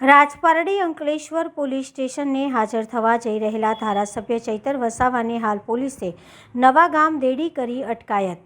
Rajpardi Ankleshwar police સ્ટેશનને હાજર થવા જઈ રહેલા ધારાસભ્ય ચૈતર વસાવાને હાલ પોલીસે નવા ગામ દેડી કરી અટકાયત.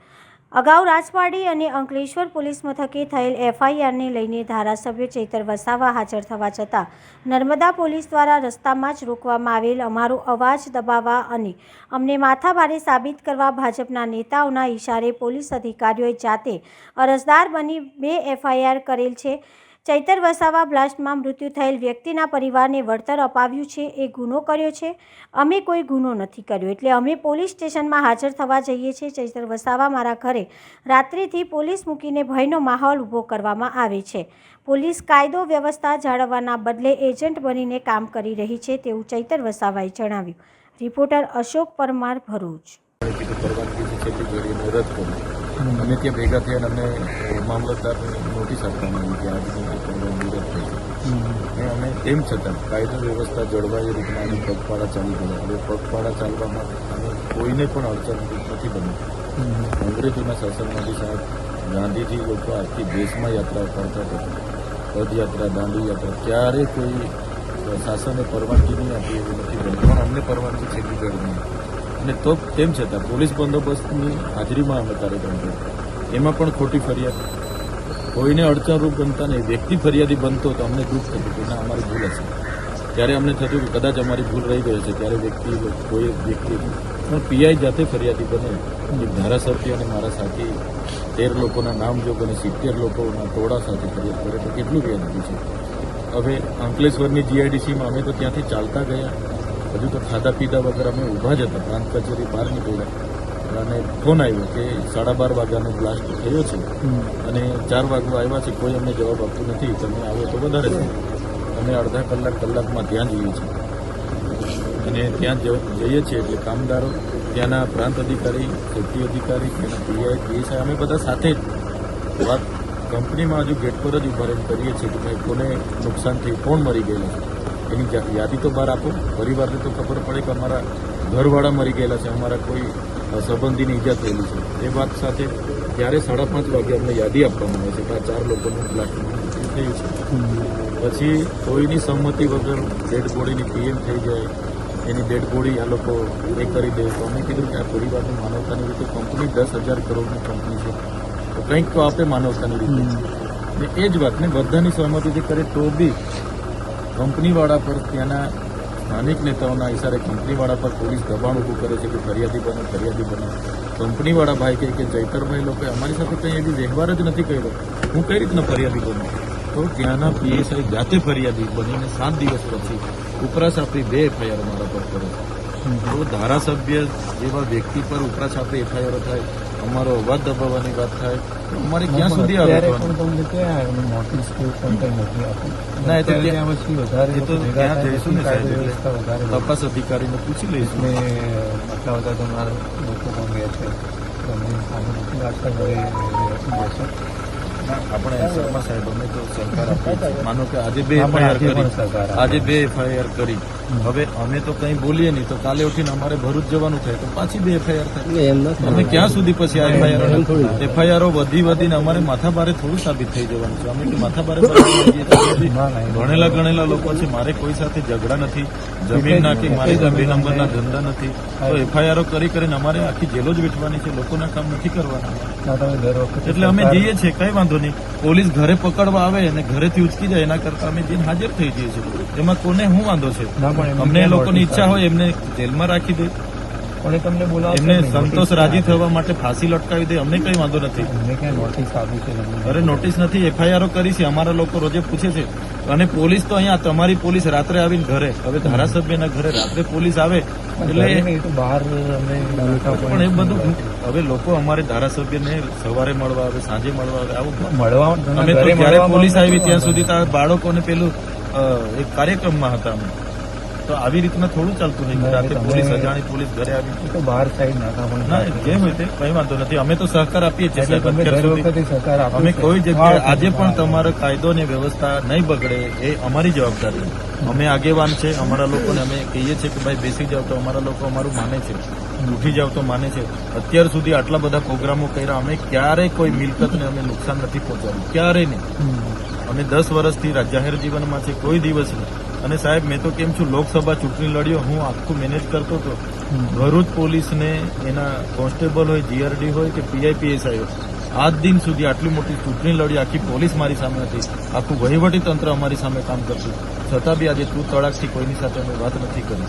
અગાઉ રાજપારડી અને અંકલેશ્વર પોલીસ મથકે થયેલ એફઆઈઆરને લઈને ધારાસભ્ય ચૈતર વસાવા હાજર થવા છતાં નર્મદા પોલીસ દ્વારા રસ્તામાં જ રોકવામાં આવેલ અમારો અવાજ દબાવવા અને અમને માથાભારે સાબિત કરવા ભાજપના નેતાઓના ઇશારે પોલીસ અધિકારીઓએ જાતે અરજદાર બની બે એફઆઈઆર કરેલ છે. ચૈતર વસાવા બ્લાસ્ટમાં મૃત્યુ થયેલ વ્યક્તિના પરિવારને વળતર અપાવ્યું છે, એ ગુનો કર્યો છે. અમે કોઈ ગુનો નથી કર્યો, એટલે અમે પોલીસ સ્ટેશનમાં હાજર થવા જઈએ છીએ. ચૈતર વસાવા મારા ઘરે રાત્રિથી પોલીસ મૂકીને ભયનો માહોલ ઊભો કરવામાં આવે છે. પોલીસ કાયદો વ્યવસ્થા જાળવવાના બદલે એજન્ટ બનીને કામ કરી રહી છે તેવું ચૈતર વસાવાએ જણાવ્યું. રિપોર્ટર અશોક પરમાર ભરૂચ. કરી અમે ત્યાં ભેગા થયા અને અમને મામલતદારને નોટિસ આપવામાં આવી કે આજની આ પરવાનગી થઈ અને અમે તેમ છતાં કાયદો વ્યવસ્થા જળવાય રીતના અમે પગપાળા ચાલી ગયા. હવે પગપાળા ચાલવામાં અમે કોઈને પણ અડચણ નથી બની. અંગ્રેજોના શાસનમાંથી સાહેબ ગાંધીજી લોકો આખી દેશમાં યાત્રા કરતા હતા. પદયાત્રા દાંડી યાત્રા ક્યારેય કોઈ શાસને પરવાનગી નહીં આપી એવું નથી બન્યું પણ અમને પરવાનગી છેલ્લી ઘડી નહીં અને તો તેમ છતાં પોલીસ બંદોબસ્તની હાજરીમાં અમે કાર્યક્રમ કર્યો એમાં પણ ખોટી ફરિયાદ. કોઈને અડચણરૂપ બનતા નહીં. વ્યક્તિ ફરિયાદી બનતો તો અમને દુઃખ થતું કે ના, અમારી ભૂલ હશે. ત્યારે અમને થતું કે કદાચ અમારી ભૂલ રહી ગઈ છે ત્યારે વ્યક્તિ, કોઈ વ્યક્તિ, પણ પીઆઈ જાતે ફરિયાદી બને. ધારાસભ્ય અને મારા સાથી, તેર લોકોના નામ જો બને, સિત્તેર લોકોના ટોળા સાથે ફરિયાદ કરે તો કેટલું વ્યાજબી છે. હવે અંકલેશ્વરની જીઆઈડીસીમાં અમે તો ત્યાંથી ચાલતા ગયા. હજુ તો ખાધા પીધા વગર અમે ઊભા જ હતા. પ્રાંત કચેરી બહાર નીકળ્યા. અને ફોન આવ્યો કે સાડા બાર વાગ્યાનો બ્લાસ્ટ થયો છે. અને ચાર વાગ્યા આવ્યા છે. કોઈ અમને જવાબ આપતું નથી. તમે આવો તો વધારે છે. અમે અડધા કલાક કલાકમાં ત્યાં જઈએ છીએ. અને ત્યાં જઈએ છીએ એટલે કામદારો ત્યાંના પ્રાંત અધિકારી સેફ્ટી અધિકારી ત્યાંના પીઆઈ પીએસઆઈ અમે બધા સાથે જ વાત કંપનીમાં હજુ ગેટ પર જ ઊભા રહીને કરીએ છીએ. કે ભાઈ કોને નુકસાન થયું કોણ મરી ગયેલું છે? એની યાદી તો બહાર આપો. પરિવારને તો ખબર પડે કે અમારા ઘરવાળા મરી ગયેલા છે અમારા કોઈ સંબંધીની ઈજા થયેલી છે. એ વાત સાથે ત્યારે સાડા પાંચ વાગે અમને યાદી આપવામાં આવે છે કે આ ચાર લોકોનું બ્લાસ્ટમાં મૃત્યુ થયું છે. પછી કોઈની સંમતિ વગર ડેડ બોડીની પીએમ થઈ જાય એની ડેડ બોડી આ લોકો એ કરી દે. તો અમે કીધું કે આ પરિવારની માનવતાની રીતે કંપની દસ હજાર કરોડની કંપની છે. તો કંઈક તો આપે માનવતાની રીતે. ને એ જ વાતને બધાની સહમતિથી કરે તો બી કંપનીવાળા પર ત્યાંના સ્થાનિક નેતાઓના ઇશારે કંપનીવાળા પર પોલીસ દબાણ ઊભું કરે છે કે ફરિયાદી બનો ફરિયાદી બનો. કંપનીવાળા ભાઈ કહે કે જયતરભાઈ લોકોએ અમારી સાથે કંઈ એવી વ્યવહાર જ નથી કર્યો. હું કઈ રીતના ફરિયાદી બનું? તો ત્યાંના પીએસઆઈ જાતે ફરિયાદી બનીને સાત દિવસ પછી ઉપરાછાપરી બે એફઆઈઆર મારા પર કરે. છે તો ધારાસભ્ય જેવા વ્યક્તિ પર ઉપરાછાપરી એફઆઈઆર થાય અમારો અવાજ દબાવવાની વાત થાય અમારે ક્યાં સુધી આવે તમને ક્યાં પણ કંઈ નથી આપી ના, એ તો ત્યાં- ત્યાં પછી વધારે એ તો લોકો ત્યાં જઈશું ને પછી સાહેબ કાયદો વ્યવસ્થા વધારે એટલે તપાસ અધિકારીને પૂછી લઈશું. ને આટલા બધા તમારા લોકો પણ ગયા છે. સામે ઘરે આપણે શર્મા સાહેબ અમે તો સરકાર આપી માનો કે આજે બે એફઆઈઆર કરી સરકાર આજે બે એફઆઈઆર કરી. હવે અમે તો કંઈ બોલીએ નહીં. તો કાલે ઉઠીને અમારે ભરૂચ જવાનું થાય. તો પાછી બે એફઆઈઆર થાય. અમે ક્યાં સુધી પછી આ એફઆઈઆર એફઆઈઆરો વધી વધીને અમારે માથાભારે થોડું સાબિત થઈ જવાનું છે. અમે માથાભારે. ના, ના, ભણેલા ગણેલા લોકો છે મારે કોઈ સાથે ઝઘડા નથી. જમીન નાખી મારે બે નંબરના ધંધા નથી. તો એફઆઈઆરો કરી કરીને અમારે આખી જેલો જ વેઠવાની છે. લોકોના કામ નથી કરવાના. ના એટલે અમે જઈએ છીએ કઈ વાંધો નહીં. પોલીસ ઘરે પકડવા આવે અને ઘરેથી ઉચકી જાય એના કરતા અમે જઈને હાજર થઈ જઈએ છીએ. એમાં કોને શું વાંધો છે? ના, પણ અમને લોકોની ઈચ્છા હોય એમને જેલમાં રાખી દે. પણ તમને બોલાવો એમને સંતોષ રાજી થવા માટે ફાંસી લટકાવી દે અમને કઈ વાંધો નથી. અમને ક્યાં નોટિસ આપી છે અરે નોટિસ નથી એફઆઈઆરો કરી છે અમારા લોકો રોજે પૂછે છે. અને પોલીસ તો અહીંયા તમારી પોલીસ રાત્રે આવીને ઘરે હવે ધારાસભ્યના ઘરે રાત્રે પોલીસ આવે એટલે બહાર પણ એ બધું હવે લોકો અમારે ધારાસભ્યને સવારે મળવા આવે સાંજે મળવા આવે આવું મળવા અમે તો જ્યારે પોલીસ આવી ત્યાં સુધી બાળકોને પેલું એક કાર્યક્રમમાં હતા અમે. તો આવી રીતના થોડું ચાલતું નહીં રાતે પોલીસ અજાણી પોલીસ ઘરે આવી. તો બહાર સાઈડ નાખા પણ ના હોય તે કઈ વાંધો નથી. અમે તો સહકાર આપીએ છીએ સાહેબ અત્યાર સુધી. અમે કોઈ જગ્યાએ આજે પણ તમારો કાયદો અને વ્યવસ્થા નહીં બગડે એ અમારી જવાબદારી અમે આગેવાન છે અમારા લોકોને અમે કહીએ છીએ કે ભાઈ બેસી જાવ તો અમારા લોકો અમારું માને છે. ઉઠી જાવ તો માને છે. અત્યાર સુધી આટલા બધા પ્રોગ્રામો કર્યા અમે ક્યારેય કોઈ મિલકતને અમે નુકસાન નથી પહોંચાડ્યું. ક્યારેય નહીં. અમે દસ વર્ષથી જાહેર જીવનમાં છે કોઈ દિવસ નહીં. અને સાહેબ, મેં તો કેમ છું, લોકસભા ચૂંટણી લડ્યો, હું આખું મેનેજ કરતો હતો. ભરૂચ પોલીસને એના કોન્સ્ટેબલ હોય જીઆરડી હોય કે પીઆઈપીએસઆઈ હોય, આજ દિન સુધી આટલી મોટી ચૂંટણી લડી, આખી પોલીસ મારી સામે હતી. આખું વહીવટી તંત્ર અમારી સામે કામ કરતું. છતાં બી આજે તું તળાકથી કોઈની સાથે અમે વાત નથી કરી.